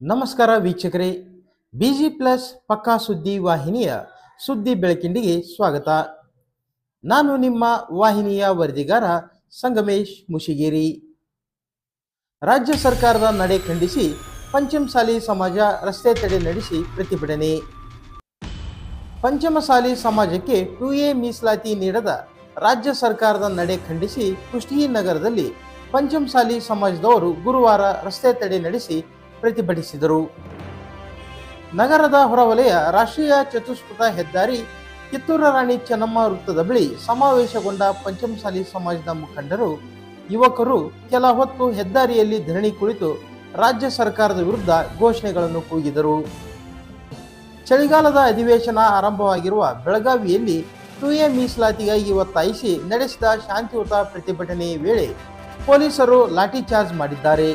ನಮಸ್ಕಾರ ವೀಕ್ಷಕರೇ, busy plus ಪಕ್ಕಾ ಸುದ್ದಿ ವಾಹಿನಿಯ ಸುದ್ದಿ ಬೆಳಕಿಂಡಿಗೆ ಸ್ವಾಗತ. ನಾನು ನಿಮ್ಮ ವಾಹಿನಿಯ ವರದಿಗಾರ ಸಂಗಮೇಶ್ ಮುಷಿಗೇರಿ. ರಾಜ್ಯ ಸರ್ಕಾರದ ನಡೆ ಖಂಡಿಸಿ ಪಂಚಮಸಾಲಿ ಸಮಾಜ ರಸ್ತೆ ತಡೆ ನಡೆಸಿ ಪ್ರತಿಭಟನೆ. ಪಂಚಮಸಾಲಿ ಸಮಾಜಕ್ಕೆ ಟು ಎ ಮೀಸಲಾತಿ ನೀಡದ ರಾಜ್ಯ ಸರ್ಕಾರದ ನಡೆ ಖಂಡಿಸಿ ಕುಷ್ಟಗಿ ನಗರದಲ್ಲಿ ಪಂಚಮಸಾಲಿ ಸಮಾಜದವರು ಗುರುವಾರ ರಸ್ತೆ ತಡೆ ನಡೆಸಿ ಪ್ರತಿಭಟಿಸಿದರು. ನಗರದ ಹೊರವಲಯ ರಾಷ್ಟ್ರೀಯ ಚತುಷ್ಪಥ ಹೆದ್ದಾರಿ ಕಿತ್ತೂರ ರಾಣಿ ಚೆನ್ನಮ್ಮ ವೃತ್ತದ ಬಳಿ ಸಮಾವೇಶಗೊಂಡ ಪಂಚಮಸಾಲಿ ಸಮಾಜದ ಮುಖಂಡರು, ಯುವಕರು ಕೆಲ ಹೊತ್ತು ಹೆದ್ದಾರಿಯಲ್ಲಿ ಧರಣಿ ಕುಳಿತು ರಾಜ್ಯ ಸರ್ಕಾರದ ವಿರುದ್ಧ ಘೋಷಣೆಗಳನ್ನು ಕೂಗಿದರು. ಚಳಿಗಾಲದ ಅಧಿವೇಶನ ಆರಂಭವಾಗಿರುವ ಬೆಳಗಾವಿಯಲ್ಲಿ ಟು ಎ ಮೀಸಲಾತಿಗಾಗಿ ಒತ್ತಾಯಿಸಿ ನಡೆಸಿದ ಶಾಂತಿಯುತ ಪ್ರತಿಭಟನೆ ವೇಳೆ ಪೊಲೀಸರು ಲಾಠಿ ಚಾರ್ಜ್ ಮಾಡಿದ್ದಾರೆ.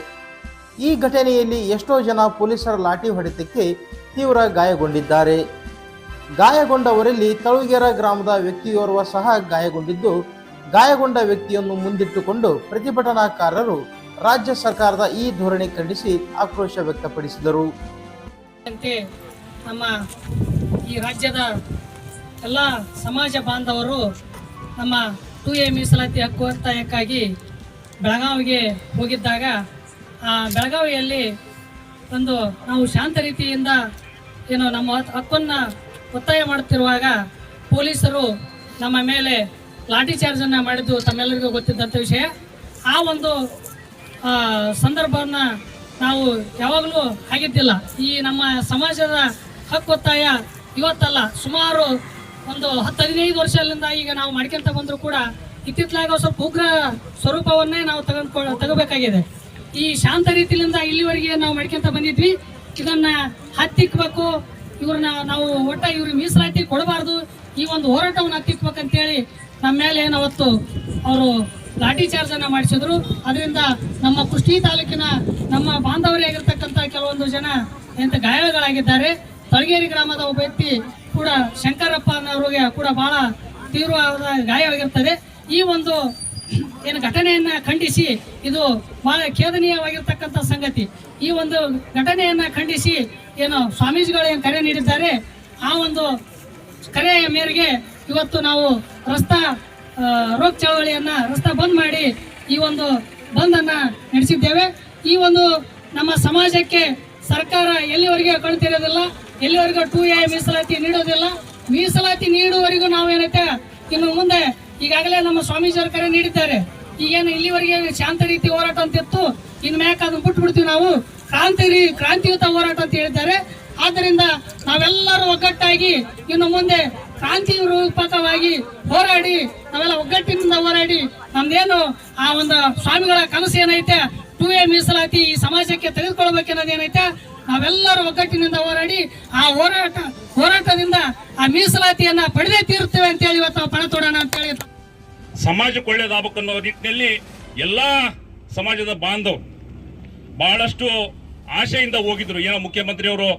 ಈ ಘಟನೆಯಲ್ಲಿ ಎಷ್ಟೋ ಜನ ಪೊಲೀಸರ ಲಾಠಿ ಹೊಡೆತಕ್ಕೆ ತೀವ್ರ ಗಾಯಗೊಂಡಿದ್ದಾರೆ. ಗಾಯಗೊಂಡವರಲ್ಲಿ ತಳುಗೆರ ಗ್ರಾಮದ ವ್ಯಕ್ತಿಯೋರ್ವ ಸಹ ಗಾಯಗೊಂಡಿದ್ದು, ಗಾಯಗೊಂಡ ವ್ಯಕ್ತಿಯನ್ನು ಮುಂದಿಟ್ಟುಕೊಂಡು ಪ್ರತಿಭಟನಾಕಾರರು ರಾಜ್ಯ ಸರ್ಕಾರದ ಈ ಧೋರಣೆ ಖಂಡಿಸಿ ಆಕ್ರೋಶ ವ್ಯಕ್ತಪಡಿಸಿದರು. ನಮ್ಮ ಈ ರಾಜ್ಯದ ಎಲ್ಲ ಸಮಾಜ ಬಾಂಧವರು ನಮ್ಮ ಟು ಎ ಮೀಸಲಾತಿ ಹಕ್ಕು ಒತ್ತಾಯಕ್ಕಾಗಿ ಬೆಳಗಾವಿಗೆ ಹೋಗಿದ್ದಾಗ ಬೆಳಗಾವಿಯಲ್ಲಿ ಒಂದು ನಾವು ಶಾಂತ ರೀತಿಯಿಂದ ಏನು ನಮ್ಮ ಹಕ್- ಹಕ್ಕನ್ನ ಒತ್ತಾಯ ಮಾಡುತ್ತಿರುವಾಗ ಪೊಲೀಸರು ನಮ್ಮ ಮೇಲೆ ಲಾಠಿ ಚಾರ್ಜನ್ನು ಮಾಡಿದ್ದು ತಮ್ಮೆಲ್ಲರಿಗೂ ಗೊತ್ತಿದ್ದಂಥ ವಿಷಯ. ಆ ಒಂದು ಆ, ಸಂದರ್ಭವನ್ನ ನಾವು ಯಾವಾಗಲೂ ಆಗಿದ್ದಿಲ್ಲ. ಈ ನಮ್ಮ ಸಮಾಜದ ಹಕ್ಕೊತ್ತಾಯ ಇವತ್ತಲ್ಲ ಸುಮಾರು ಒಂದು ಹತ್ತು ಹದಿನೈದು ವರ್ಷದಿಂದ ಈಗ ನಾವು ಮಾಡ್ಕೊಂತ ಬಂದರೂ ಕೂಡ ಇತ್ತಿತ್ತಲಾಗ ಸ್ವಲ್ಪ ಉಗ್ರ ಸ್ವರೂಪವನ್ನೇ ನಾವು ತಗೊಂಡ್ಕೊ ತಗೋಬೇಕಾಗಿದೆ. ಈ ಶಾಂತ ರೀತಿಯಿಂದ ಇಲ್ಲಿವರೆಗೆ ನಾವು ಮಾಡ್ಕೊಂತ ಬಂದಿದ್ವಿ. ಇದನ್ನ ಹತ್ತಿಕ್ಬೇಕು. ಇವ್ರನ್ನ ನಾವು ಒಟ್ಟ ಇವ್ರಿಗೆ ಮೀಸಲಾತಿ ಕೊಡಬಾರ್ದು. ಈ ಒಂದು ಹೋರಾಟವನ್ನು ಹತ್ತಿಕ್ಬೇಕಂತೇಳಿ ನಮ್ಮ ಮೇಲೆ ಏನು ಅವತ್ತು ಅವರು ಲಾಠಿ ಚಾರ್ಜ್ ಅನ್ನ ಮಾಡಿಸಿದ್ರು. ಅದರಿಂದ ನಮ್ಮ ಕುಷ್ಟಿ ತಾಲೂಕಿನ ನಮ್ಮ ಬಾಂಧವರೇ ಆಗಿರ್ತಕ್ಕಂಥ ಕೆಲವೊಂದು ಜನ ಎಂತ ಗಾಯಗಳಾಗಿದ್ದಾರೆ ತಳಗೇರಿ ಗ್ರಾಮದ ಒಬ್ಬ ವ್ಯಕ್ತಿ ಕೂಡ ಶಂಕರಪ್ಪ ಅನ್ನೋರಿಗೆ ಕೂಡ ಬಹಳ ತೀವ್ರವಾದ ಗಾಯವಾಗಿರ್ತದೆ. ಈ ಒಂದು ಏನು ಘಟನೆಯನ್ನ ಖಂಡಿಸಿ, ಇದು ಬಹಳ ಖೇದನೀಯವಾಗಿರ್ತಕ್ಕಂಥ ಸಂಗತಿ. ಈ ಒಂದು ಘಟನೆಯನ್ನ ಖಂಡಿಸಿ ಏನು ಸ್ವಾಮೀಜಿಗಳು ಏನು ಕರೆ ನೀಡಿದ್ದಾರೆ, ಆ ಒಂದು ಕರೆಯ ಮೇರೆಗೆ ಇವತ್ತು ನಾವು ರಸ್ತಾ ರೋಗ ಚಳವಳಿಯನ್ನ, ರಸ್ತಾ ಬಂದ್ ಮಾಡಿ ಈ ಒಂದು ಬಂದನ್ನ ನಡೆಸಿದ್ದೇವೆ. ಈ ಒಂದು ನಮ್ಮ ಸಮಾಜಕ್ಕೆ ಸರ್ಕಾರ ಎಲ್ಲಿವರೆಗೆ ಕಣ್ತಿರೋದಿಲ್ಲ, ಎಲ್ಲಿವರೆಗೂ ಟೂ ಎ ಮೀಸಲಾತಿ ನೀಡೋದಿಲ್ಲ. ಮೀಸಲಾತಿ ನೀಡುವವರೆಗೂ ನಾವೇನೈತೆ, ಇನ್ನು ಮುಂದೆ ಈಗಾಗಲೇ ನಮ್ಮ ಸ್ವಾಮೀಜಿಯವರು ಕರೆ ನೀಡಿದ್ದಾರೆ. ಈಗೇನು ಇಲ್ಲಿವರೆಗೆ ಶಾಂತ ರೀತಿ ಹೋರಾಟ ಅಂತ ಇತ್ತು, ಇನ್ ಮ್ಯಾಕ್ ಅದನ್ನ ಬಿಟ್ಬಿಡ್ತೀವಿ ನಾವು. ಕ್ರಾಂತಿ ಕ್ರಾಂತಿಯುತ ಹೋರಾಟ ಅಂತ ಹೇಳಿದ್ದಾರೆ. ಆದ್ದರಿಂದ ನಾವೆಲ್ಲರೂ ಒಗ್ಗಟ್ಟಾಗಿ ಇನ್ನು ಮುಂದೆ ಕ್ರಾಂತಿ ರೂಪಕವಾಗಿ ಹೋರಾಡಿ, ನಾವೆಲ್ಲ ಒಗ್ಗಟ್ಟಿನಿಂದ ಹೋರಾಡಿ, ನಮ್ದೇನು ಆ ಒಂದು ಸ್ವಾಮಿಗಳ ಕನಸು ಏನೈತೆ ಟೂ ಎ ಮೀಸಲಾತಿ ಈ ಸಮಾಜಕ್ಕೆ ತೆಗೆದುಕೊಳ್ಬೇಕನ್ನೋದೇನೈತೆ ನಾವೆಲ್ಲರೂ ಒಗ್ಗಟ್ಟಿನಿಂದ ಹೋರಾಡಿ, ಆ ಹೋರಾಟ ಹೋರಾಟದಿಂದ ಆ ಮೀಸಲಾತಿಯನ್ನ ಪಡೆದೇ ತೀರ್ತೇವೆ ಅಂತೇಳಿ ಇವತ್ತು ನಾವು ಪಣ ತೊಡೋಣ ಅಂತೇಳಿ ಸಮಾಜಕ್ಕೆ ಒಳ್ಳೇದಾಗಬೇಕು ಅನ್ನೋ ನಿಟ್ಟಿನಲ್ಲಿ ಎಲ್ಲ ಸಮಾಜದ ಬಾಂಧವರು ಬಹಳಷ್ಟು ಆಶೆಯಿಂದ ಹೋಗಿದ್ರು. ಏನೋ ಮುಖ್ಯಮಂತ್ರಿಯವರು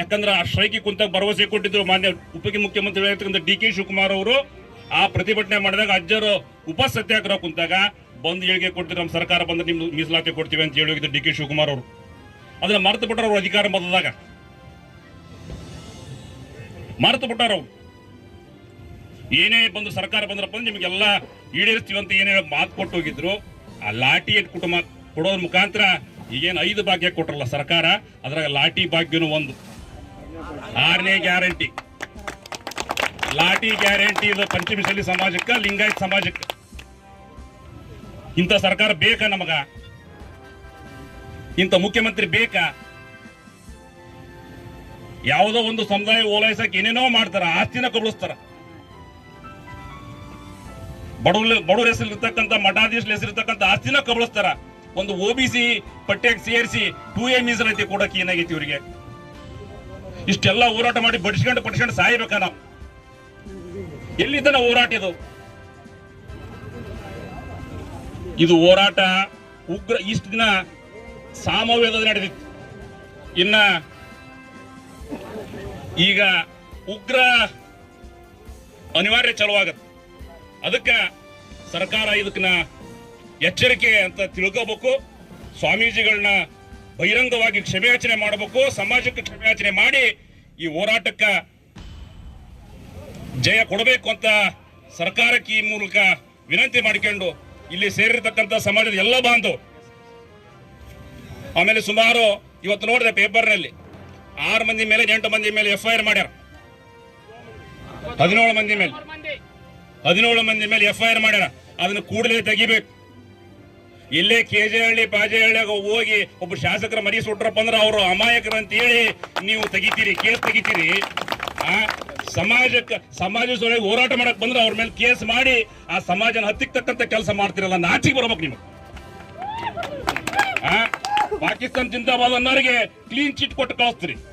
ಯಾಕಂದ್ರೆ ಆ ಸ್ಟ್ರೈಕಿ ಕುಂತಾಗ ಭರವಸೆ ಕೊಟ್ಟಿದ್ರು. ಮಾನ್ಯ ಉಪ ಮುಖ್ಯಮಂತ್ರಿ ಆಗಿರ್ತಕ್ಕಂಥ ಡಿ ಕೆ ಶಿವಕುಮಾರ್ ಅವರು ಆ ಪ್ರತಿಭಟನೆ ಮಾಡಿದಾಗ ಅಜ್ಜರು ಉಪ ಸತ್ಯಾಗ್ರಹ ಕುಂತಾಗ ಬಂದು ಹೇಳಿಕೆ ಕೊಡ್ತೀವಿ ನಮ್ಮ ಸರ್ಕಾರ ಬಂದ್ರೆ ನಿಮ್ಗೆ ಮೀಸಲಾತಿ ಕೊಡ್ತೀವಿ ಅಂತ ಹೇಳಿ ಡಿ ಕೆ ಶಿವಕುಮಾರ್ ಅವರು. ಅದನ್ನ ಮರೆತು ಬಿಟ್ಟರು ಅವರು ಅಧಿಕಾರ ಬಂದಾಗ ಮರೆತು ಬಿಟ್ಟಾರ ಅವ್ರು. ಏನೇ ಬಂದು ಸರ್ಕಾರ ಬಂದ್ರಪ್ಪ ಅಂದ್ರೆ ನಿಮಗೆಲ್ಲ ಈಡೇರಿಸ್ತೀವಿ ಅಂತ ಏನೇ ಮಾತು ಕೊಟ್ಟು ಹೋಗಿದ್ರು, ಆ ಲಾಟಿ ಕುಟುಂಬ ಕೊಡೋದ್ರ ಮುಖಾಂತರ ಈಗೇನು ಐದು ಭಾಗ್ಯ ಕೊಟ್ರಲ್ಲ ಸರ್ಕಾರ, ಅದ್ರಾಗ ಲಾಟಿ ಭಾಗ್ಯನು ಒಂದು. ಆರನೇ ಗ್ಯಾರಂಟಿ. ಲಾಟಿ ಗ್ಯಾರಂಟಿ ಇದು ಪಂಚಮಿಸಲಿ ಸಮಾಜಕ್ಕ, ಲಿಂಗಾಯತ್ ಸಮಾಜಕ್ಕ. ಇಂಥ ಸರ್ಕಾರ ಬೇಕಾ ನಮಗ? ಇಂಥ ಮುಖ್ಯಮಂತ್ರಿ ಬೇಕಾ? ಯಾವುದೋ ಒಂದು ಸಮುದಾಯ ಓಲೈಸಕ್ಕೆ ಏನೇನೋ ಮಾಡ್ತಾರ, ಆಸ್ತಿನ ಕಬಳಿಸ್ತಾರ. ಬಡವ್ರ ಬಡವ್ರ ಹೆಸರಿರ್ತಕ್ಕಂಥ ಮಠಾಧೀಶರ ಹೆಸರಿರ್ತಕ್ಕಂಥ ಆಸ್ತಿನ ಕಬಳಿಸ್ತಾರ. ಒಂದು ಒ ಬಿ ಸಿ ಪಠ್ಯಕ್ಕೆ ಸೇರಿಸಿ ಟೂ ಎ ಮೀಸಲಾತಿ ಕೊಡಕ್ಕೆ ಏನಾಗೈತಿ ಇವರಿಗೆ? ಇಷ್ಟೆಲ್ಲ ಹೋರಾಟ ಮಾಡಿ ಬಡಿಸ್ಕೊಂಡು ಪಡಿಸ್ಕೊಂಡು ಸಾಯ್ಬೇಕ ನಾವು. ಎಲ್ಲಿದ್ದಾನ ಹೋರಾಟ ಇದು? ಇದು ಹೋರಾಟ ಉಗ್ರ ಇಷ್ಟು ದಿನ ಸಾಮವೇದ ನಡೆದಿತ್ತು. ಇನ್ನ ಈಗ ಉಗ್ರ ಅನಿವಾರ್ಯ ಚಲುವಾಗತ್ತೆ. ಅದಕ್ಕೆ ಸರ್ಕಾರ ಇದಕ್ಕನ್ನ ಎಚ್ಚರಿಕೆ ಅಂತ ತಿಳ್ಕೋಬೇಕು. ಸ್ವಾಮೀಜಿಗಳನ್ನ ಬಹಿರಂಗವಾಗಿ ಕ್ಷಮೆಯಾಚನೆ ಮಾಡಬೇಕು. ಸಮಾಜಕ್ಕೆ ಕ್ಷಮೆಯಾಚನೆ ಮಾಡಿ ಈ ಹೋರಾಟಕ್ಕ ಜಯ ಕೊಡಬೇಕು ಅಂತ ಸರ್ಕಾರಕ್ಕೆ ಈ ಮೂಲಕ ವಿನಂತಿ ಮಾಡಿಕೊಂಡು ಇಲ್ಲಿ ಸೇರಿರ್ತಕ್ಕಂಥ ಸಮಾಜದ ಎಲ್ಲ ಬಾಂಧವರು ಆಮೇಲೆ ಸುಮಾರು ಇವತ್ತು ನೋಡಿದೆ ಪೇಪರ್ನಲ್ಲಿ ಆರು ಮಂದಿ ಮೇಲೆ ಎಂಟು ಮಂದಿ ಮೇಲೆ ಎಫ್ ಐ ಆರ್ ಮಾಡ್ಯಾರ. ಹದಿನೇಳು ಮಂದಿ ಮೇಲೆ. ಹದಿನೇಳು ಮಂದಿ ಮೇಲೆ ಎಫ್ ಐ ಆರ್ ಮಾಡ್ಯಾರ. ಅದನ್ನ ಕೂಡಲೇ ತೆಗಿಬೇಕು. ಇಲ್ಲೇ ಕೆಜೆಹಳ್ಳಿ ಪಾಜೆಹಳ್ಳಿಯಾಗ ಹೋಗಿ ಒಬ್ಬ ಶಾಸಕರ ಮರಿ ಸುಟ್ರಪ್ಪ ಅಂದ್ರೆ ಅವರು ಅಮಾಯಕರು ಅಂತ ಹೇಳಿ ನೀವು ತೆಗಿತೀರಿ, ಕೇಸ್ ತೆಗಿತೀರಿ, ಆ, ಸಮಾಜಕ್ಕೆ, ಸಮಾಜದೊಳಗೆ ಹೋರಾಟ ಮಾಡಕ್ ಬಂದ್ರೆ ಅವ್ರ ಮೇಲೆ ಕೇಸ್ ಮಾಡಿ ಆ ಸಮಾಜನ ಹತ್ತಿಕ್ ತಕ್ಕಂತ ಕೆಲಸ ಮಾಡ್ತಿರಲ್ಲ ನಾಚಿಗೆ ಬರ್ಬೇಕು ನಿಮಗೆ. ಪಾಕಿಸ್ತಾನ ಜಿಂದಾಬಾದ್ ಅನ್ನೋರಿಗೆ ಕ್ಲೀನ್ ಚಿಟ್ ಕೊಟ್ಟು ಕಳಿಸ್ತೀರಿ.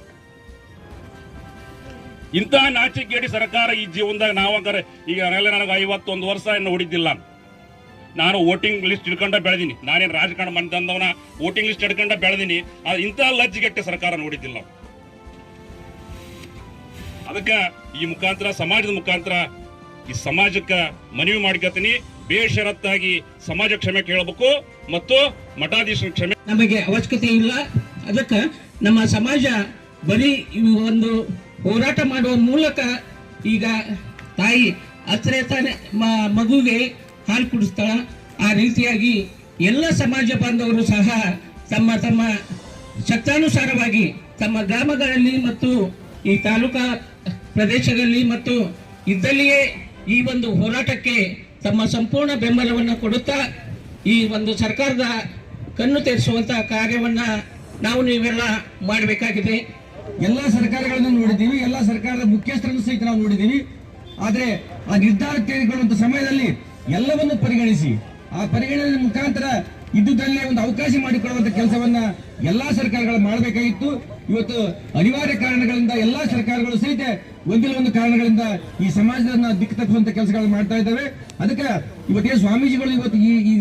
ಇಂಥ ನಾಚಿಕೆಡಿ ಸರ್ಕಾರ ಈ ಜೀವನದಾಗ ನಾವಂಗಾರೆ ಈಗ ನನಗೆ ಐವತ್ತೊಂದು ವರ್ಷ ಇನ್ನು ಹೊಡಿದ್ದಿಲ್ಲ ನಾನು ವೋಟಿಂಗ್ ಲಿಸ್ಟ್ ಹಿಡ್ಕೊಂಡ ಬೆಳೆದೀನಿ. ನಾನೇನು ರಾಜಕಾರಣ ಬಂದವನ ವೋಟಿಂಗ್ ಲಿಸ್ಟ್ ಹಿಡ್ಕೊಂಡ ಬೆಳೆದೀನಿ. ಇಂತಹ ಇಂಥ ಲಜ್ಜಿಗೆಟ್ಟ ಸರ್ಕಾರ ನೋಡಿದ್ದಿಲ್ಲ ಅದಕ್ಕೆ ಈ ಮುಖಾಂತರ, ಸಮಾಜದ ಮುಖಾಂತರ ಈ ಸಮಾಜಕ್ಕ ಮನವಿ ಮಾಡ್ಕತೀನಿ ಬೇಷರತ್ತಾಗಿ ಸಮಾಜ ಕ್ಷಮೆ ಕೇಳಬೇಕು ಮತ್ತು ಮಠಾಧೀಶರ ಕ್ಷಮೆ ನಮಗೆ ಅವಶ್ಯಕತೆ ಇಲ್ಲ. ಅದಕ್ಕೆ ನಮ್ಮ ಸಮಾಜ ಬರೀ ಒಂದು ಹೋರಾಟ ಮಾಡುವ ಮೂಲಕ ಈಗ ತಾಯಿ ಅತ್ರೆ ತಾನೆ ಮಗುಗೆ ಹಾಲು ಕುಡಿಸ್ತಾಳ. ಆ ರೀತಿಯಾಗಿ ಎಲ್ಲ ಸಮಾಜ ಬಾಂಧವರು ಸಹ ತಮ್ಮ ತಮ್ಮ ಶಕ್ತಾನುಸಾರವಾಗಿ ತಮ್ಮ ಗ್ರಾಮಗಳಲ್ಲಿ ಮತ್ತು ಈ ತಾಲೂಕಾ ಪ್ರದೇಶಗಳಲ್ಲಿ ಮತ್ತು ಇದ್ದಲ್ಲಿಯೇ ಈ ಒಂದು ಹೋರಾಟಕ್ಕೆ ತಮ್ಮ ಸಂಪೂರ್ಣ ಬೆಂಬಲವನ್ನು ಕೊಡುತ್ತಾ ಈ ಒಂದು ಸರ್ಕಾರದ ಕಣ್ಣು ತೆರೆಸುವಂತಹ ಕಾರ್ಯವನ್ನ ನಾವು ನೀವೆಲ್ಲ ಮಾಡಬೇಕಾಗಿದೆ. ಎಲ್ಲ ಸರ್ಕಾರಗಳನ್ನು ನೋಡಿದ್ದೀವಿ, ಎಲ್ಲ ಸರ್ಕಾರದ ಮುಖ್ಯಸ್ಥರನ್ನು ಸಹಿತ ನಾವು ನೋಡಿದ್ದೀವಿ. ಆದರೆ ಆ ನಿರ್ಧಾರ ತೆಗೆದುಕೊಳ್ಳುವಂತ ಸಮಯದಲ್ಲಿ ಎಲ್ಲವನ್ನು ಪರಿಗಣಿಸಿ, ಆ ಪರಿಗಣನೆ ಮುಖಾಂತರ ಇದ್ದುದಲ್ಲೇ ಒಂದು ಅವಕಾಶ ಮಾಡಿಕೊಳ್ಳುವಂತ ಕೆಲಸವನ್ನ ಎಲ್ಲಾ ಸರ್ಕಾರಗಳು ಮಾಡಬೇಕಾಗಿತ್ತು. ಇವತ್ತು ಅನಿವಾರ್ಯ ಕಾರಣಗಳಿಂದ ಎಲ್ಲಾ ಸರ್ಕಾರಗಳು ಸಹಿತ ಒಂದಿಲ್ಲ ಒಂದು ಕಾರಣಗಳಿಂದ ಈ ಸಮಾಜದನ್ನ ದಿಕ್ಕು ತಪ್ಪಿಸುವಂತ ಕೆಲಸಗಳು ಮಾಡ್ತಾ ಇದ್ದಾವೆ. ಅದಕ್ಕೆ ಇವತ್ತೇ ಸ್ವಾಮೀಜಿಗಳು ಇವತ್ತು ಈ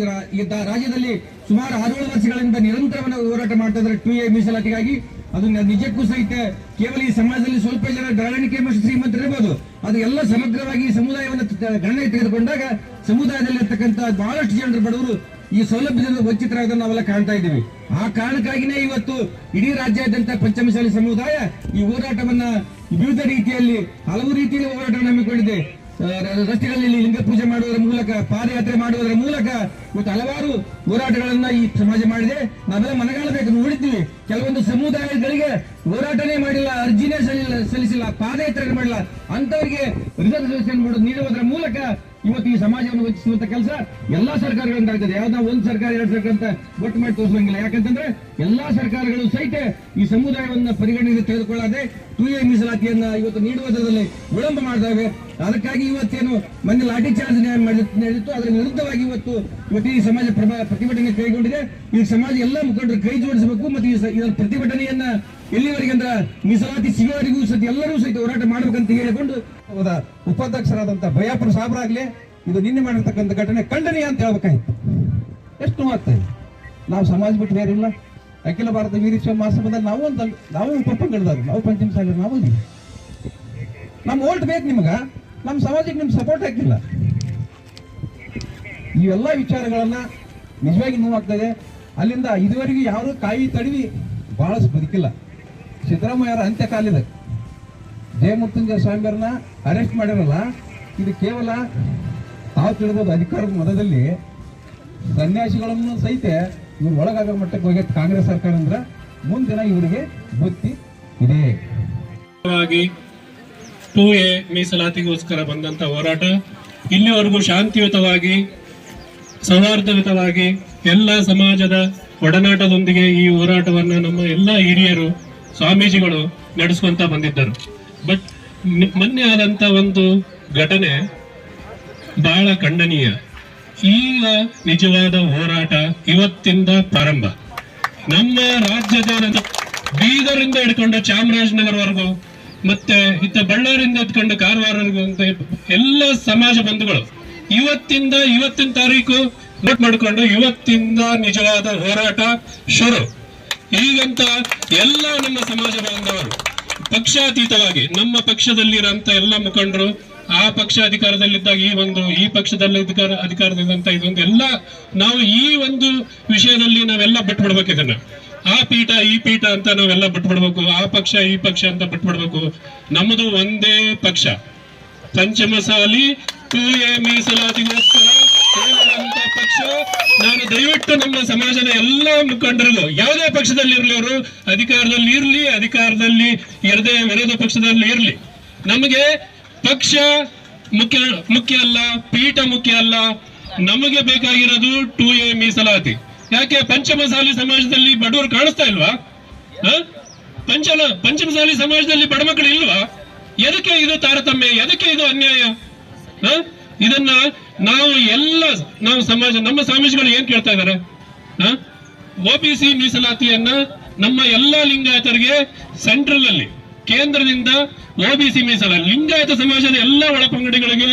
ರಾಜ್ಯದಲ್ಲಿ ಸುಮಾರು ಆರೇಳು ವರ್ಷಗಳಿಂದ ನಿರಂತರವನ್ನು ಹೋರಾಟ ಮಾಡ್ತಾ ಇದ್ದಾರೆ, ಟು ಎ ಮೀಸಲಾತಿಗಾಗಿ. ಅದು ನ- ನಿಜಕ್ಕೂ ಸಹಿತ ಕೇವಲ ಈ ಸಮಾಜದಲ್ಲಿ ಸ್ವಲ್ಪ ಜನ ಬೆಳವಣಿಗೆ ಮತ್ತು ಇರಬಹುದು ಅದು ಎಲ್ಲ ಸಮಗ್ರವಾಗಿ ಸಮುದಾಯವನ್ನು ಗಣನೆ ತೆಗೆದುಕೊಂಡಾಗ ಸಮುದಾಯದಲ್ಲಿ ಇರ್ತಕ್ಕಂಥ ಬಹಳಷ್ಟು ಜನರು ಬಡವರು ಈ ಸೌಲಭ್ಯದಿಂದ ವಂಚಿತರಾಗೋದನ್ನ ನಾವೆಲ್ಲ ಕಾಣ್ತಾ ಇದ್ದೀವಿ. ಆ ಕಾರಣಕ್ಕಾಗಿನೇ ಇವತ್ತು ಇಡೀ ರಾಜ್ಯಾದ್ಯಂತ ಪಂಚಮಶಾಲಿ ಸಮುದಾಯ ಈ ಹೋರಾಟವನ್ನ ವಿವಿಧ ರೀತಿಯಲ್ಲಿ ಹಲವು ರೀತಿಯಲ್ಲಿ ಹೋರಾಟವನ್ನು ಹಮ್ಮಿಕೊಂಡಿದೆ. ರಸ್ತೆಗಳಲ್ಲಿ ಲಿಂಗ ಪೂಜೆ ಮಾಡುವುದರ ಮೂಲಕ, ಪಾದಯಾತ್ರೆ ಮಾಡುವುದರ ಮೂಲಕ ಇವತ್ತು ಹಲವಾರು ಹೋರಾಟಗಳನ್ನ ಈ ಸಮಾಜ ಮಾಡಿದೆ. ನಾವೆಲ್ಲ ಮನಗಾಣಬೇಕು ನೋಡಿದ್ದೀವಿ ಕೆಲವೊಂದು ಸಮುದಾಯಗಳಿಗೆ ಹೋರಾಟನೇ ಮಾಡಿಲ್ಲ, ಅರ್ಜಿನೇ ಸಲ್ಲಿಲ್ಲ, ಸಲ್ಲಿಸಿಲ್ಲ ಪಾದಯಾತ್ರೆ ಮಾಡಿಲ್ಲ. ಅಂತವರಿಗೆ ರಿಸರ್ವೇಶನ್ ನೀಡುವುದರ ಮೂಲಕ ಇವತ್ತು ಈ ಸಮಾಜವನ್ನು ವಂಚಿಸುವಂತ ಕೆಲಸ ಎಲ್ಲಾ ಸರ್ಕಾರಗಳಿಂದ ಆಗ್ತದೆ. ಯಾವ್ದೋ ಒಂದ್ ಸರ್ಕಾರ, ಎರಡ್ ಸರ್ಕಾರ ಅಂತ ಒಟ್ಟು ಮಾಡಿ ತೋರಿಸಂಗಿಲ್ಲ ಯಾಕಂತಂದ್ರೆ ಎಲ್ಲಾ ಸರ್ಕಾರಗಳು ಸಹಿತ ಈ ಸಮುದಾಯವನ್ನ ಪರಿಗಣನೆಗೆ ತೆಗೆದುಕೊಳ್ಳದೆ ಟು ಎ ಮೀಸಲಾತಿಯನ್ನ ಇವತ್ತು ನೀಡುವುದರಲ್ಲಿ ವಿಳಂಬ ಮಾಡಿದಾವೆ ಅದಕ್ಕಾಗಿ ಇವತ್ತೇನು ಮೊನ್ನೆ ಲಾಠಿ ಚಾರ್ಜ್ ನಡೆದಿತ್ತು. ಅದರ ವಿರುದ್ಧವಾಗಿ ಇವತ್ತು ಇವತ್ತು ಈ ಸಮಾಜ ಪ್ರತಿಭಟನೆ ಕೈಗೊಂಡಿದೆ. ಈ ಸಮಾಜ ಎಲ್ಲ ಮುಖಂಡರು ಕೈ ಜೋಡಿಸಬೇಕು ಮತ್ತು ಇದರ ಪ್ರತಿಭಟನೆಯನ್ನ ಎಲ್ಲಿವರೆಗೆ ಅಂದ್ರೆ ಮೀಸಲಾತಿ ಸಿಗೋವರೆಗೂ ಸಹಿತ ಎಲ್ಲರೂ ಸಹಿತ ಹೋರಾಟ ಮಾಡಬೇಕಂತ ಹೇಳಿಕೊಂಡು ಹೋದ? ಉಪಾಧ್ಯಕ್ಷರಾದಂತ ಭಯಾಪುರ ಸಾಬ್ರಾಗ್ಲಿ ಇದು ನಿನ್ನೆ ಮಾಡಿರ್ತಕ್ಕಂಥ ಘಟನೆ ಖಂಡನೀಯ ಅಂತ ಹೇಳ್ಬೇಕಾಯ್ತು. ಎಷ್ಟು ಇದೆ ನಾವು ಸಮಾಜ ಬಿಟ್ಟು ಬೇರಿಲ್ಲ ಅಖಿಲ ಭಾರತ ವೀರಶ್ವ ಮಹಾಸಭಾದಲ್ಲಿ ನಾವು ಒಂದು ನಾವು ಉಪಪಂಗಡದವ್ರು, ನಾವು ಪಂಚಮ ಸಾಲ ನಾವು ನಮ್ಮ ಓಲ್ಟ್ ಬೇಕು ನಿಮ್ಗೆ ನಮ್ಮ ಸಮಾಜಕ್ಕೆ ನಿಮ್ಗೆ ಸಪೋರ್ಟ್ ಹಾಕಿಲ್ಲ ಇವೆಲ್ಲ ವಿಚಾರಗಳನ್ನ ನಿಜವಾಗಿ ನೋವಾಗ್ತದೆ. ಅಲ್ಲಿಂದ ಇದುವರೆಗೂ ಯಾರು ಕಾಯಿ ತಡವಿ ಬಹಳಷ್ಟು ಬದುಕಿಲ್ಲ. ಸಿದ್ದರಾಮಯ್ಯವರ ಅಂತ್ಯಕಾಲಿದೆ ಜಯಮೃತ್ಯುಂಜಯ ಸ್ವಾಮಿಯವ್ರನ್ನ ಅರೆಸ್ಟ್ ಮಾಡಿರಲ್ಲ, ಇದು ಕೇವಲ ತಾವು ತಿಳಿದ ಅಧಿಕಾರದ ಮದದಲ್ಲಿ ಸನ್ಯಾಸಿಗಳನ್ನು ಸಹಿತ ಇವ್ರು ಒಳಗಾಗೋ ಮಟ್ಟಕ್ಕೆ ಹೋಗಿ ಕಾಂಗ್ರೆಸ್ ಸರ್ಕಾರ ಅಂದ್ರೆ ಮುಂದಿನ ಇವರಿಗೆ ಬುತ್ತಿ ಇದೆ. ಟೂ ಎ ಮೀಸಲಾತಿಗೋಸ್ಕರ ಬಂದಂತ ಹೋರಾಟ, ಇಲ್ಲಿವರೆಗೂ ಶಾಂತಿಯುತವಾಗಿ, ಸೌಹಾರ್ದಯುತವಾಗಿ ಎಲ್ಲ ಸಮಾಜದ ಒಡನಾಟದೊಂದಿಗೆ ಈ ಹೋರಾಟವನ್ನ ನಮ್ಮ ಎಲ್ಲ ಹಿರಿಯರು, ಸ್ವಾಮೀಜಿಗಳು ನಡೆಸುವಂತ ಬಂದಿದ್ದರು. ಬಟ್ ಮೊನ್ನೆ ಆದಂತ ಒಂದು ಘಟನೆ ಬಹಳ ಖಂಡನೀಯ. ಈಗ ನಿಜವಾದ ಹೋರಾಟ ಇವತ್ತಿಂದ ಪ್ರಾರಂಭ. ನಮ್ಮ ರಾಜ್ಯದ ಬೀದರ್ ಬೀದರಿಂದ ಹಿಡ್ಕೊಂಡು ಚಾಮರಾಜನಗರವರೆಗೂ, ಮತ್ತೆ ಇತ್ತ ಬಳ್ಳಾರಿಂದ ಹಿಡ್ಕೊಂಡು ಕಾರವಾರವರೆಗೂ ಅಂತ ಎಲ್ಲ ಸಮಾಜ ಬಂಧುಗಳು ಇವತ್ತಿಂದ ಇವತ್ತಿನ ತಾರೀಕು ನೋಟ್ ಮಾಡಿಕೊಂಡು ಇವತ್ತಿಂದ ನಿಜವಾದ ಹೋರಾಟ ಶುರು. ಈಗಂತ ಎಲ್ಲ ನಮ್ಮ ಸಮಾಜ ಬಾಂಧವರು ಪಕ್ಷಾತೀತವಾಗಿ, ನಮ್ಮ ಪಕ್ಷದಲ್ಲಿರೋ ಎಲ್ಲ ಮುಖಂಡರು ಆ ಪಕ್ಷ ಅಧಿಕಾರದಲ್ಲಿದ್ದಾಗ ಈ ಒಂದು, ಈ ಪಕ್ಷದಲ್ಲಿ ಅಧಿಕಾರ ಅಧಿಕಾರದಿಂದ ಇದೊಂದು ಎಲ್ಲ ನಾವು ಈ ಒಂದು ವಿಷಯದಲ್ಲಿ ನಾವೆಲ್ಲ ಬಿಟ್ಬಿಡ್ಬೇಕು ಇದನ್ನ. ಆ ಪೀಠ, ಈ ಪೀಠ ಅಂತ ನಾವೆಲ್ಲ ಬಿಟ್ಬಿಡ್ಬೇಕು, ಆ ಪಕ್ಷ, ಈ ಪಕ್ಷ ಅಂತ ಬಿಟ್ಬಿಡ್ಬೇಕು. ನಮ್ಮದು ಒಂದೇ ಪಕ್ಷ. ಪಂಚಮಸಾಲಿ ಟೂ ಎ ಮೀಸಲಾತಿಗೋಸ್ಕರ ಪಕ್ಷ. ನಾನು ದಯವಿಟ್ಟು ನಮ್ಮ ಸಮಾಜದ ಎಲ್ಲ ಮುಖಂಡರಿಗೂ ಯಾವುದೇ ಪಕ್ಷದಲ್ಲಿ ಇರಲಿ ಅವರು, ಅಧಿಕಾರದಲ್ಲಿ ಇರಲಿ, ಅಧಿಕಾರದಲ್ಲಿ ಇರದೆ ವಿರೋಧ ಪಕ್ಷದಲ್ಲಿ ಇರಲಿ. ನಮಗೆ ಪಕ್ಷ ಮುಖ್ಯ ಮುಖ್ಯ ಅಲ್ಲ, ಪೀಠ ಮುಖ್ಯ ಅಲ್ಲ, ನಮಗೆ ಬೇಕಾಗಿರೋದು ಟು ಎ ಮೀಸಲಾತಿ. ಯಾಕೆ? ಪಂಚಮಸಾಲಿ ಸಮಾಜದಲ್ಲಿ ಬಡವರು ಕಾಣಿಸ್ತಾ ಇಲ್ವಾ? ಪಂಚಲ ಪಂಚಮಸಾಲಿ ಸಮಾಜದಲ್ಲಿ ಬಡ ಮಕ್ಕಳು ಇಲ್ವಾ? ಎದಕ್ಕೆ ಇದು ತಾರತಮ್ಯ? ಎದಕ್ಕೆ ಇದು ಅನ್ಯಾಯ? ಇದನ್ನ ನಾವು ಎಲ್ಲ ನಾವು ಸಮಾಜ, ನಮ್ಮ ಸ್ವಾಮೀಜಿಗಳು ಏನ್ ಕೇಳ್ತಾ ಇದಾರೆ? ಸಿ ಮೀಸಲಾತಿಯನ್ನ ನಮ್ಮ ಎಲ್ಲಾ ಲಿಂಗಾಯತರಿಗೆ ಸೆಂಟ್ರಲ್ ಅಲ್ಲಿ ಕೇಂದ್ರದಿಂದ ಒಬಿಸಿ ಮೀಸಲಾತಿ, ಲಿಂಗಾಯತ ಸಮಾಜದ ಎಲ್ಲ ಒಳಪಂಗಡಿಗಳಿಗೆ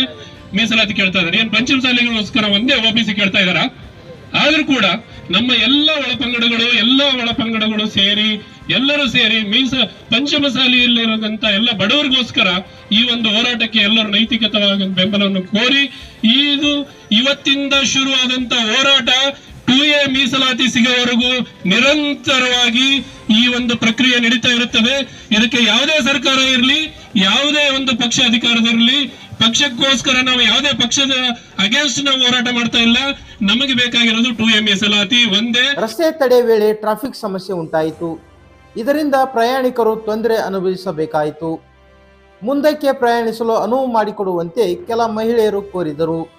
ಮೀಸಲಾತಿ ಕೇಳ್ತಾ ಇದ್ದಾರೆ. ಏನ್ ಪಂಚಮಸಾಲಿಗೋಸ್ಕರ ಒಂದೇ ಒಬಿಸಿ ಕೇಳ್ತಾ ಇದಾರ ಆದ್ರೂ ಕೂಡ ನಮ್ಮ ಎಲ್ಲ ಒಳಪಂಗಡಗಳು ಎಲ್ಲ ಒಳಪಂಗಡಗಳು ಸೇರಿ, ಎಲ್ಲರೂ ಸೇರಿ ಮೀಸ, ಪಂಚಮ ಪಂಚಮಸಾಲಿಯಲ್ಲಿರುವಂತ ಎಲ್ಲ ಬಡವರಿಗೋಸ್ಕರ ಈ ಒಂದು ಹೋರಾಟಕ್ಕೆ ಎಲ್ಲರೂ ನೈತಿಕತವಾದ ಬೆಂಬಲವನ್ನು ಕೋರಿ, ಇದು ಇವತ್ತಿಂದ ಶುರುವಾದಂತ ಹೋರಾಟ, ಟೂ ಎ ಮೀಸಲಾತಿ ಸಿಗೋವರೆಗೂ ನಿರಂತರವಾಗಿ ಈ ಒಂದು ಪ್ರಕ್ರಿಯೆ ನಡೀತಾ ಇರುತ್ತದೆ. ಇದಕ್ಕೆ ಯಾವುದೇ ಸರ್ಕಾರ ಇರಲಿ, ಯಾವುದೇ ಒಂದು ಪಕ್ಷ ಅಧಿಕಾರದಿರಲಿ ಪಕ್ಷಕ್ಕೋಸ್ಕರ ನಾವು ಯಾವುದೇ ಪಕ್ಷದ ಅಗೇನ್ಸ್ಟ್ ನಾವು ಹೋರಾಟ ಮಾಡ್ತಾ ಇಲ್ಲ. ನಮಗೆ ಬೇಕಾಗಿರೋದು ಟೂ ಎ ಮೀಸಲಾತಿ ಒಂದೇ. ರಸ್ತೆ ತಡೆ ವೇಳೆ ಟ್ರಾಫಿಕ್ ಸಮಸ್ಯೆ ಉಂಟಾಯಿತು. ಇದರಿಂದ ಪ್ರಯಾಣಿಕರು ತೊಂದರೆ ಅನುಭವಿಸಬೇಕಾಯಿತು. ಮುಂದಕ್ಕೆ ಪ್ರಯಾಣಿಸಲು ಅನುವು ಮಾಡಿಕೊಡುವಂತೆ ಕೆಲ ಮಹಿಳೆಯರು ಕೋರಿದರು.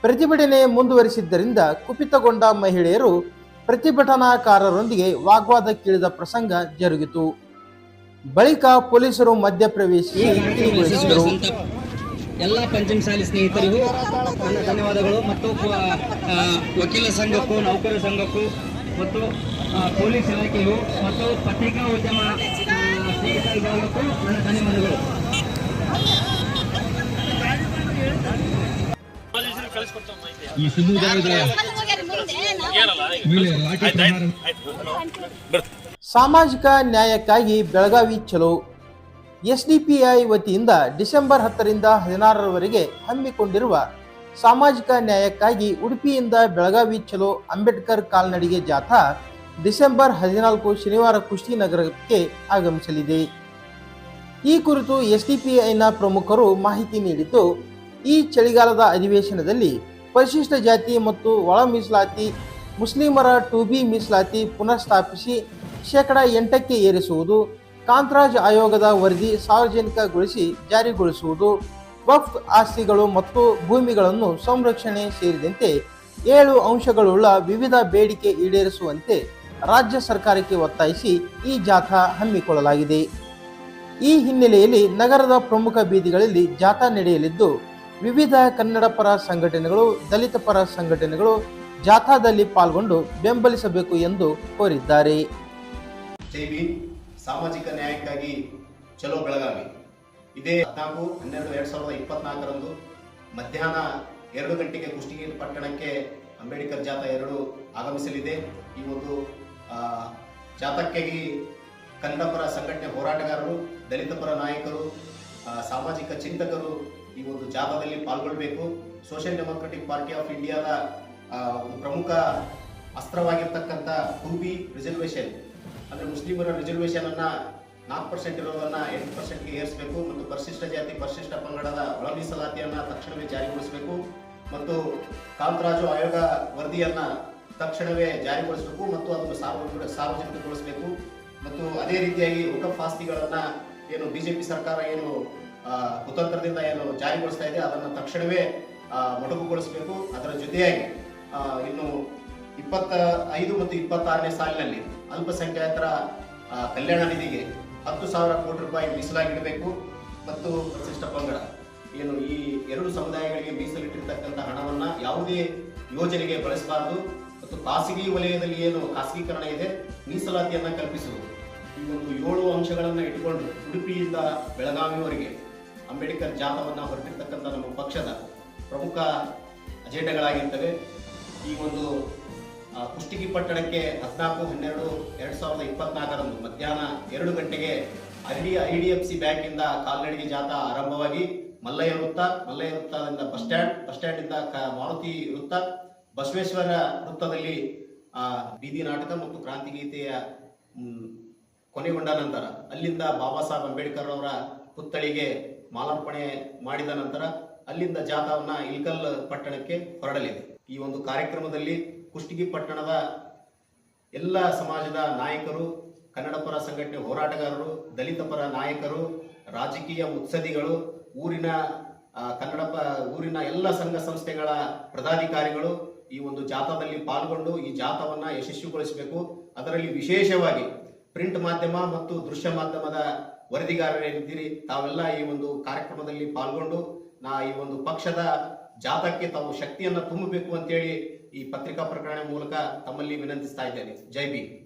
ಪ್ರತಿಭಟನೆ ಮುಂದುವರಿಸಿದ್ದರಿಂದ ಕುಪಿತಗೊಂಡ ಮಹಿಳೆಯರು ಪ್ರತಿಭಟನಾಕಾರರೊಂದಿಗೆ ವಾಗ್ವಾದಕ್ಕಿಳಿದ ಪ್ರಸಂಗ ಜರುಗಿತು. ಬಳಿಕ ಪೊಲೀಸರು ಮಧ್ಯಪ್ರವೇಶಿಸಿ ತಿಳಿಗೊಳಿಸಿದರು ಎಲ್ಲ ಶಾಲೆ ಸ್ನೇಹಿತರಿಗೂ ನನ್ನ ಧನ್ಯವಾದಗಳು ಮತ್ತು ವಕೀಲ ಸಂಘಕ್ಕೂ ನೌಕರ ಸಂಘಕ್ಕೂ ಮತ್ತು ಪೊಲೀಸ್ ಇಲಾಖೆಗೂ ಮತ್ತು ಪತ್ರಿಕಾ ಉದ್ಯಮ ಸ್ನೇಹಿತರಿಗೂ ನನ್ನ ಧನ್ಯವಾದಗಳು. ಸಾಮಾಜಿಕ ನ್ಯಾಯಕ್ಕಾಗಿ ಬೆಳಗಾವಿ ಚಲೋ. ಎಸ್ಡಿಪಿಐ ವತಿಯಿಂದ ಡಿಸೆಂಬರ್ ಹತ್ತರಿಂದ ಹದಿನಾರರವರೆಗೆ ಹಮ್ಮಿಕೊಂಡಿರುವ ಸಾಮಾಜಿಕ ನ್ಯಾಯಕ್ಕಾಗಿ ಉಡುಪಿಯಿಂದ ಬೆಳಗಾವಿ ಚಲೋ ಅಂಬೇಡ್ಕರ್ ಕಾಲ್ನಡಿಗೆ ಜಾಥಾ ಡಿಸೆಂಬರ್ ಹದಿನಾಲ್ಕು ಶನಿವಾರ ಕುಶಿನಗರಕ್ಕೆ ಆಗಮಿಸಲಿದೆ. ಈ ಕುರಿತು ಎಸ್ಡಿಪಿಐನ ಪ್ರಮುಖರು ಮಾಹಿತಿ ನೀಡಿದ್ದು ಈ ಚಳಿಗಾಲದ ಅಧಿವೇಶನದಲ್ಲಿ ಪರಿಶಿಷ್ಟ ಜಾತಿ ಮತ್ತು ಒಳ ಮೀಸಲಾತಿ, ಮುಸ್ಲಿಮರ ಟು ಬಿ ಮೀಸಲಾತಿ ಪುನಃಸ್ಥಾಪಿಸಿ ಶೇಕಡ ಎಂಟಕ್ಕೆ ಏರಿಸುವುದು, ಕಾಂತರಾಜ್ ಆಯೋಗದ ವರದಿ ಸಾರ್ವಜನಿಕಗೊಳಿಸಿ ಜಾರಿಗೊಳಿಸುವುದು, ವಕ್ಫ್ ಆಸ್ತಿಗಳು ಮತ್ತು ಭೂಮಿಗಳನ್ನು ಸಂರಕ್ಷಣೆ ಸೇರಿದಂತೆ ಏಳು ಅಂಶಗಳುಳ್ಳ ವಿವಿಧ ಬೇಡಿಕೆ ಈಡೇರಿಸುವಂತೆ ರಾಜ್ಯ ಸರ್ಕಾರಕ್ಕೆ ಒತ್ತಾಯಿಸಿ ಈ ಜಾಥಾ ಹಮ್ಮಿಕೊಳ್ಳಲಾಗಿದೆ. ಈ ಹಿನ್ನೆಲೆಯಲ್ಲಿ ನಗರದ ಪ್ರಮುಖ ಬೀದಿಗಳಲ್ಲಿ ಜಾಥಾ ನಡೆಯಲಿದ್ದು ವಿವಿಧ ಕನ್ನಡ ಪರ ಸಂಘಟನೆಗಳು, ದಲಿತ ಪರ ಸಂಘಟನೆಗಳು ಜಾಥಾದಲ್ಲಿ ಪಾಲ್ಗೊಂಡು ಬೆಂಬಲಿಸಬೇಕು ಎಂದು ಕೋರಿದ್ದಾರೆ. ಸಾಮಾಜಿಕ ನ್ಯಾಯಕ್ಕಾಗಿ ಚಲೋ ಬೆಳಗಾವಿ. ಇದೇ ಹದಿನಾಲ್ಕು, ಹನ್ನೆರಡು, ಎರಡ್ ಸಾವಿರದ ಇಪ್ಪತ್ನಾಲ್ಕರಂದು ಮಧ್ಯಾಹ್ನ ಎರಡು ಗಂಟೆಗೆ ಕುಷ್ಟಗಿ ಪಟ್ಟಣಕ್ಕೆ ಅಂಬೇಡ್ಕರ್ ಜಾಥಾ ಎರಡು ಆಗಮಿಸಲಿದೆ. ಈ ಒಂದು ಜಾಥಾಕ್ಕಾಗಿ ಕನ್ನಡ ಪರ ಸಂಘಟನೆ ಹೋರಾಟಗಾರರು, ದಲಿತ ಪರ ನಾಯಕರು ಸಾಮಾಜಿಕ ಚಿಂತಕರು ಈ ಒಂದು ಜಾಗದಲ್ಲಿ ಪಾಲ್ಗೊಳ್ಬೇಕು. ಸೋಷಿಯಲ್ ಡೆಮೊಕ್ರೆಟಿಕ್ ಪಾರ್ಟಿ ಆಫ್ ಇಂಡಿಯಾದ ಒಂದು ಪ್ರಮುಖ ಅಸ್ತ್ರವಾಗಿರ್ತಕ್ಕಂಥ ಬಿ ರಿಸರ್ವೇಷನ್. ಅಂದರೆ ಮುಸ್ಲಿಮರ ರಿಸರ್ವೇಷನ್ ಅನ್ನ ನಾಲ್ಕು ಪರ್ಸೆಂಟ್ ಇರೋದನ್ನ ಎಂಟು ಪರ್ಸೆಂಟ್ಗೆ ಏರಿಸಬೇಕು ಮತ್ತು ಪರಿಶಿಷ್ಟ ಜಾತಿ, ಪರಿಶಿಷ್ಟ ಪಂಗಡದ ಒಳ ಮೀಸಲಾತಿಯನ್ನು ತಕ್ಷಣವೇ ಜಾರಿಗೊಳಿಸಬೇಕು ಮತ್ತು ಕಾಂತರಾಜು ಆಯೋಗ ವರದಿಯನ್ನ ತಕ್ಷಣವೇ ಜಾರಿಗೊಳಿಸಬೇಕು ಮತ್ತು ಅದನ್ನು ಸಾರ್ವಜನಿಕ, ಸಾರ್ವಜನಿಕಗೊಳಿಸಬೇಕು. ಮತ್ತು ಅದೇ ರೀತಿಯಾಗಿ ಉಟಫ್ ಆಸ್ತಿಗಳನ್ನು ಏನು ಬಿಜೆಪಿ ಸರ್ಕಾರ ಏನು ಕುತಂತ್ರದಿಂದ ಏನು ಜಾರಿಗೊಳಿಸ್ತಾ ಇದೆ, ಅದನ್ನು ತಕ್ಷಣವೇ ಮೊಟಕುಗೊಳಿಸಬೇಕು. ಅದರ ಜೊತೆಯಾಗಿ ಇನ್ನು ಇಪ್ಪತ್ತ ಐದು ಮತ್ತು ಇಪ್ಪತ್ತಾರನೇ ಸಾಲಿನಲ್ಲಿ ಅಲ್ಪಸಂಖ್ಯಾತರ ಕಲ್ಯಾಣ ನಿಧಿಗೆ ಹತ್ತು ಸಾವಿರ ಕೋಟಿ ರೂಪಾಯಿ ಮೀಸಲಾಗಿಡಬೇಕು. ಮತ್ತು ಪರಿಶಿಷ್ಟ ಪಂಗಡ, ಏನು ಈ ಎರಡು ಸಮುದಾಯಗಳಿಗೆ ಮೀಸಲಿಟ್ಟಿರ್ತಕ್ಕಂಥ ಹಣವನ್ನು ಯಾವುದೇ ಯೋಜನೆಗೆ ಬಳಸಬಾರದು. ಮತ್ತು ಖಾಸಗಿ ವಲಯದಲ್ಲಿ ಏನು ಖಾಸಗೀಕರಣ ಇದೆ, ಮೀಸಲಾತಿಯನ್ನು ಕಲ್ಪಿಸುವುದು. ಈ ಒಂದು ಏಳು ಅಂಶಗಳನ್ನು ಇಟ್ಟುಕೊಂಡು ಉಡುಪಿಯಿಂದ ಬೆಳಗಾವಿವರೆಗೆ ಅಂಬೇಡ್ಕರ್ ಜಾಥವನ್ನ ಹೊರಟಿರ್ತಕ್ಕಂಥ ನಮ್ಮ ಪಕ್ಷದ ಪ್ರಮುಖ ಅಜೆಂಡಾಗಳಾಗಿರ್ತವೆ. ಈ ಒಂದು ಕುಷ್ಟಿಗಿ ಪಟ್ಟಣಕ್ಕೆ ಹದಿನಾಲ್ಕು, ಹನ್ನೆರಡು, ಎರಡು ಸಾವಿರದ ಇಪ್ಪತ್ನಾಲ್ಕರಂದು ಮಧ್ಯಾಹ್ನ ಎರಡು ಗಂಟೆಗೆ ID I D F C ಬ್ಯಾಂಕಿಂದ ಕಾಲ್ನಡಿಗೆ ಜಾಥಾ ಆರಂಭವಾಗಿ ಮಲ್ಲಯ್ಯ ವೃತ್ತ, ಮಲ್ಲಯ್ಯ ವೃತ್ತದಿಂದ ಬಸ್ ಸ್ಟ್ಯಾಂಡ್, ಬಸ್ ಸ್ಟ್ಯಾಂಡಿಂದ ಮಾರುತಿ ವೃತ್ತ, ಬಸವೇಶ್ವರ ವೃತ್ತದಲ್ಲಿ ಬೀದಿ ನಾಟಕ ಮತ್ತು ಕ್ರಾಂತಿ ಗೀತೆಯ ಕೊನೆಗೊಂಡ ನಂತರ ಅಲ್ಲಿಂದ ಬಾಬಾ ಸಾಹೇಬ್ ಅಂಬೇಡ್ಕರ್ ಅವರ ಪುತ್ಥಳಿಗೆ ಮಾಲಾರ್ಪಣೆ ಮಾಡಿದ ನಂತರ ಅಲ್ಲಿಂದ ಜಾಥಾವನ್ನ ಇಲ್ಕಲ್ ಪಟ್ಟಣಕ್ಕೆ ಹೊರಡಲಿದೆ. ಈ ಒಂದು ಕಾರ್ಯಕ್ರಮದಲ್ಲಿ ಕುಷ್ಟಗಿ ಪಟ್ಟಣದ ಎಲ್ಲ ಸಮಾಜದ ನಾಯಕರು ಕನ್ನಡ ಪರ ಸಂಘಟನೆ ಹೋರಾಟಗಾರರು ದಲಿತ ಪರ ನಾಯಕರು, ರಾಜಕೀಯ ಮುತ್ಸದಿಗಳು ಊರಿನ ಕನ್ನಡ ಊರಿನ ಎಲ್ಲ ಸಂಘ ಸಂಸ್ಥೆಗಳ ಪದಾಧಿಕಾರಿಗಳು ಈ ಒಂದು ಜಾಥಾದಲ್ಲಿ ಪಾಲ್ಗೊಂಡು ಈ ಜಾಥಾವನ್ನ ಯಶಸ್ವಿಗೊಳಿಸಬೇಕು. ಅದರಲ್ಲಿ ವಿಶೇಷವಾಗಿ ಪ್ರಿಂಟ್ ಮಾಧ್ಯಮ ಮತ್ತು ದೃಶ್ಯ ಮಾಧ್ಯಮದ ವರದಿಗಾರರೇನಿದ್ದೀರಿ ತಾವೆಲ್ಲ ಈ ಒಂದು ಕಾರ್ಯಕ್ರಮದಲ್ಲಿ ಪಾಲ್ಗೊಂಡು, ನಾ ಈ ಒಂದು ಪಕ್ಷದ ಜಾತಕ್ಕೆ ತಾವು ಶಕ್ತಿಯನ್ನು ತುಂಬಬೇಕು ಅಂತೇಳಿ ಈ ಪತ್ರಿಕಾ ಪ್ರಕರಣ ಮೂಲಕ ತಮ್ಮಲ್ಲಿ ವಿನಂತಿಸ್ತಾ ಇದ್ದೇನೆ. ಜೈ ಬಿ